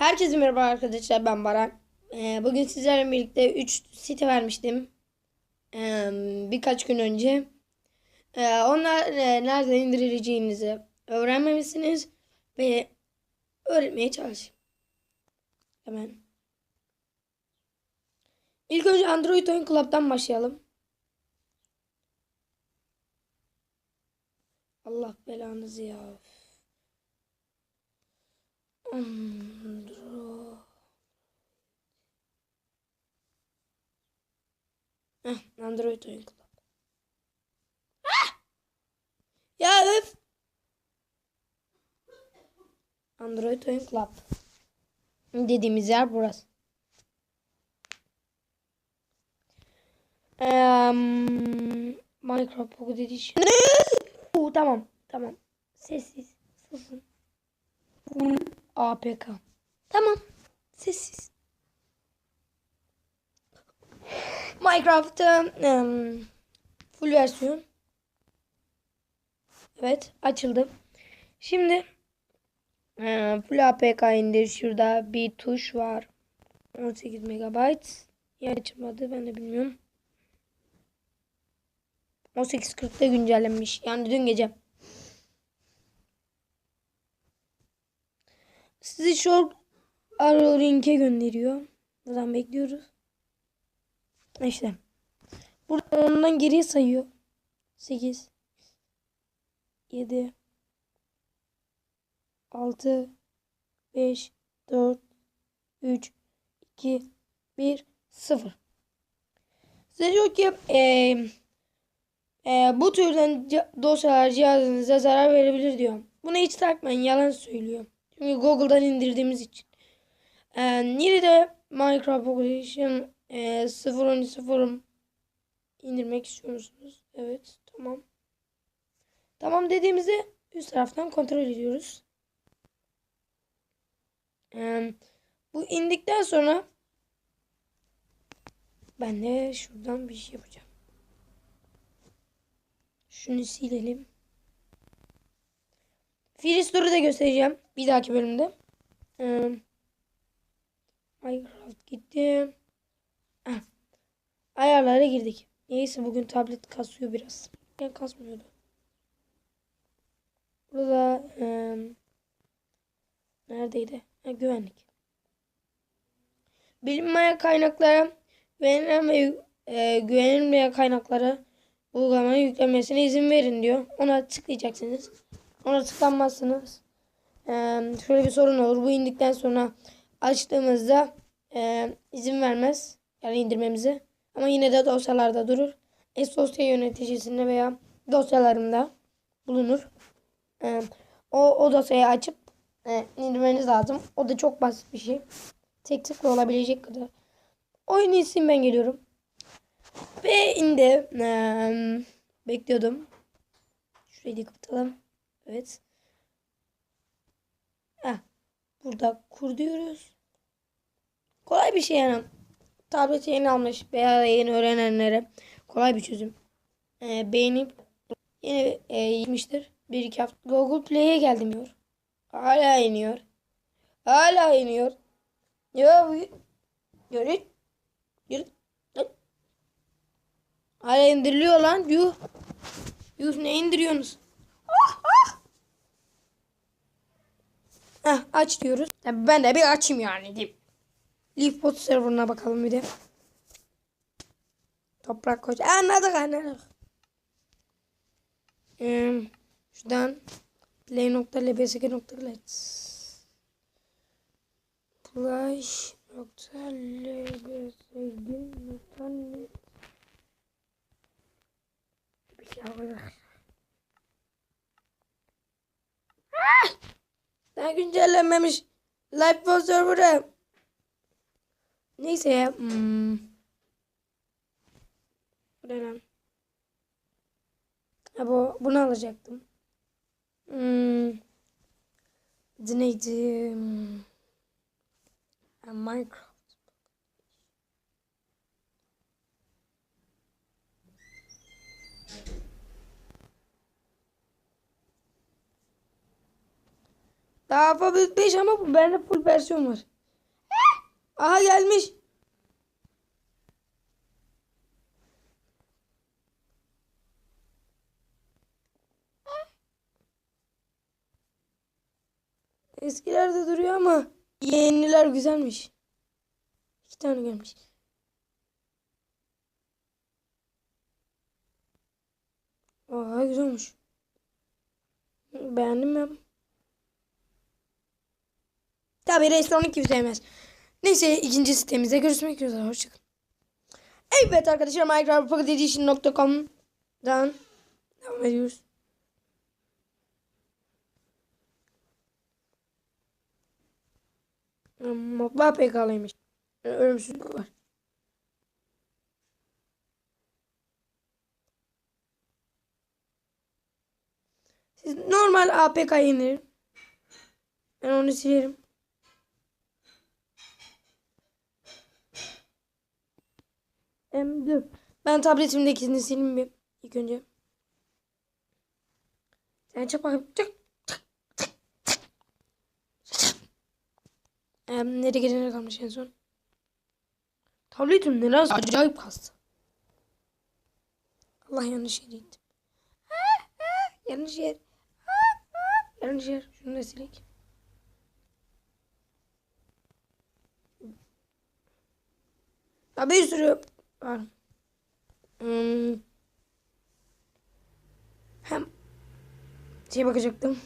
Herkese merhaba arkadaşlar ben Baran. Ee, bugün sizlerle birlikte 3 site vermiştim. Ee, birkaç gün önce. Ee, onlar e, nerede indirileceğinizi öğrenmemişsiniz ve öğretmeye çalışın. Hemen. İlk önce Android Oyun Club'dan başlayalım. Allah belanızı ya. Andro. Heh, Android Oyun Club. Ah! Ya öf. Android Oyun Club. Dediğimiz yer burası. Um, Minecraft Pocket Edition. Oo, tamam tamam. Sessiz. Susun. Full APK. Tamam. Sessiz. Minecraft'ta em, full versiyon. Evet açıldı. Şimdi e, full APK indir. Şurada bir tuş var. 18 MB. Ya açılmadı ben de bilmiyorum. 18.40'da güncellenmiş. Yani dün gece. Sizi short arrow link'e gönderiyor. Buradan bekliyoruz. İşte. Burada ondan geriye sayıyor. 8 7 6 5 4 3 2 1 0 Size diyor ki eee e, bu türden dosyalar cihazınıza zarar verebilir diyor. Buna hiç takmayın yalan söylüyor. Çünkü Google'dan indirdiğimiz için. E, yine de Minecraft Edition e, 0.0 indirmek istiyor musunuz? Evet tamam. Tamam dediğimizde üst taraftan kontrol ediyoruz. E, bu indikten sonra ben de şuradan bir şey yapacağım. Şunu silelim. Free Store'u da göstereceğim bir dahaki bölümde. Ee, Minecraft gitti. Ayarlara girdik. Neyse bugün tablet kasıyor biraz. Ben kasmıyordu. Burada e, neredeydi? Ha, güvenlik. Bilinmeyen kaynaklara güvenilen ve e, güvenilmeyen kaynaklara uygulamanın yüklenmesine izin verin diyor. Ona tıklayacaksınız. Ona tıklanmazsınız. Ee, şöyle bir sorun olur. Bu indikten sonra açtığımızda e, izin vermez. Yani indirmemize. Ama yine de dosyalarda durur. E-dosya yöneticisinde veya dosyalarında bulunur. Ee, o, o dosyayı açıp e, indirmeniz lazım. O da çok basit bir şey. Tek tıkla olabilecek kadar. Oyun isim ben geliyorum. Ve indi. Eee, bekliyordum. Şurayı kapatalım. Evet. Heh, burada kur diyoruz. Kolay bir şey yani. Tableti yeni almış veya yeni öğrenenlere kolay bir çözüm. Ee, beğenip yeni e, gitmiştir. Bir iki hafta Google Play'e geldim diyor. Hala iniyor. Hala iniyor. Ya bu yürü. Yürü. Hala indiriliyor lan. Yuh. Yuh ne indiriyorsunuz? Ah, ah. Heh, aç diyoruz. Ben de bir açayım yani. diyeyim. Leafbot serverına bakalım bir de. Toprak koç. Anladık anladık. Ee, şuradan play.lbsg.let play.lbsg.net bir şey olacak. Ah! Daha güncellenmemiş. Live server'ı. Neyse ya. Hmm. Bu ne lan? Ha bu, bunu alacaktım. Hmm. Adı neydi? Hmm. Minecraft. Daha Alphabet 5 ama bu bende full versiyon var. Aha gelmiş. Eskilerde duruyor ama yeniler güzelmiş. İki tane gelmiş. Aa güzel olmuş. Beğendim ben. Tabi restoran gibi sevmez. Neyse ikinci sitemizde görüşmek üzere. Hoşçakalın. Evet arkadaşlar Minecraft Pocket Edition.com'dan devam ediyoruz. Modlar PK'lıymış. Ölümsüzlük var. Siz normal APK indirin. Ben onu silerim. Em, dur. Ben tabletimdekini sileyim bir ilk önce. Sen çık bakayım. Çık. Em, nereye gelene kalmış en son? Tabletim neler acayip kastı. Allah yanlış yere gittim. yanlış yer. yanlış yer. Şunu da silek. Ya bir sürü Hmm. Hem şey bakacaktım.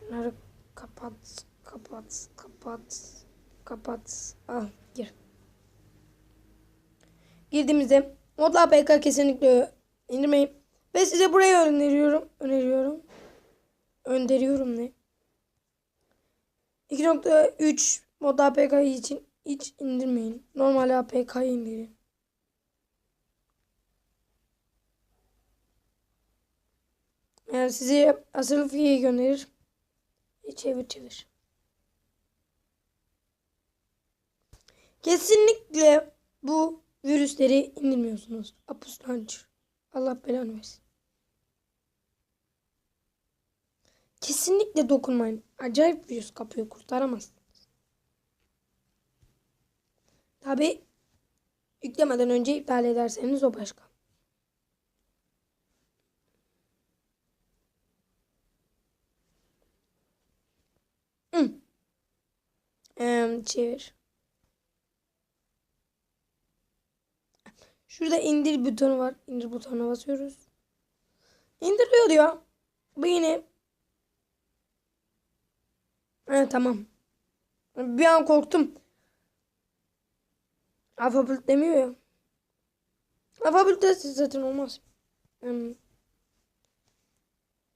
Bunları kapat, kapat, kapat, kapat. Al gir. Girdiğimizde Modla APK kesinlikle indirmeyin. Ve size burayı öneriyorum. Öneriyorum. Önderiyorum ne? 2.3 Modla APK için hiç indirmeyin. Normal APK'yı indirin. Yani size asıl fiyi gönderir. Çevir çevir. Kesinlikle bu virüsleri indirmiyorsunuz. Apus. Allah belanı versin. Kesinlikle dokunmayın. Acayip virüs kapıyor. Kurtaramaz. Tabi yüklemeden önce iptal ederseniz o başka. Çevir. Şurada indir butonu var. İndir butonuna basıyoruz. İndiriliyor diyor. Bu yine. Evet tamam. Bir an korktum. Alfabet demiyor ya. Alfabet de zaten olmaz. Hmm.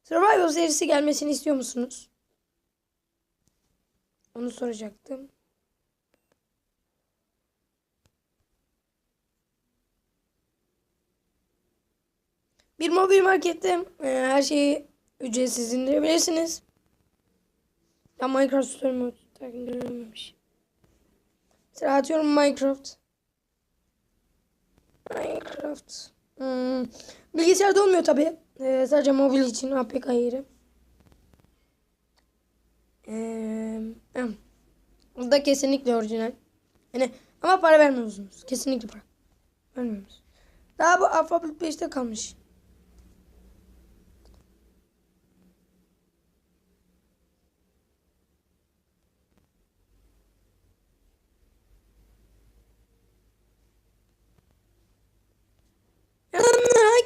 Survival serisi gelmesini istiyor musunuz? Onu soracaktım. Bir mobil markette e, her şeyi ücretsiz indirebilirsiniz. Ya Minecraft Story Mode indirilmemiş. Mesela atıyorum Minecraft. Minecraft. Hmm. Bilgisayarda olmuyor tabi. Ee, sadece mobil için APK yeri. Ee, bu da kesinlikle orijinal. Yani ama para vermiyorsunuz. Kesinlikle para. Vermiyorsunuz. Daha bu Alphabet 5'te kalmış.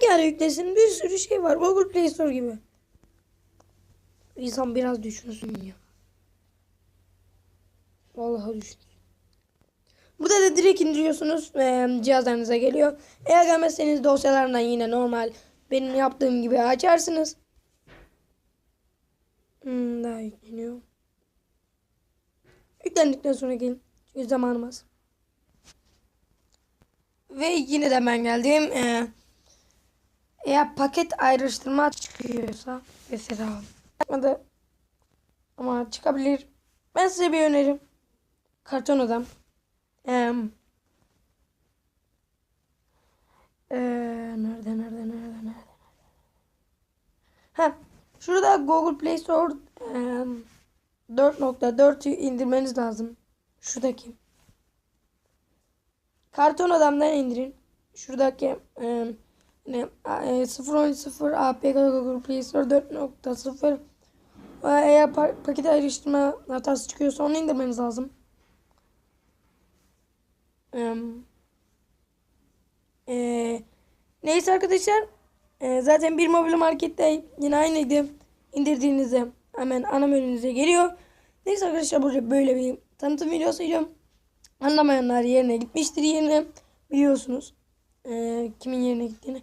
Ara yüklesin? Bir sürü şey var. Google Play Store gibi. İnsan biraz düşünsün ya. Vallahi düşün. Burada da direkt indiriyorsunuz. E, cihazlarınıza geliyor. Eğer gelmezseniz dosyalarından yine normal benim yaptığım gibi açarsınız. Hmm, daha yükleniyor. Yüklendikten sonra gelin. Çünkü zamanım az. Ve yine de ben geldim. Ee, eğer paket ayrıştırma çıkıyorsa mesela çıkmadı ama çıkabilir. Ben size bir önerim. Karton adam. Ee, ee, nerede nerede nerede nerede? Ha, şurada Google Play Store e, 4.4'ü indirmeniz lazım. Şuradaki. Karton adamdan indirin. Şuradaki e, 0.0 APK Google Play Store 4.0 e, eğer pa- paket ayrıştırma hatası çıkıyorsa onu indirmeniz lazım. Em, e, neyse arkadaşlar e, zaten bir mobil markette yine aynıydı. İndirdiğinizde hemen ana menünüze geliyor. Neyse arkadaşlar burada böyle bir tanıtım videosuydu. Anlamayanlar yerine gitmiştir yerine biliyorsunuz e, kimin yerine gittiğini.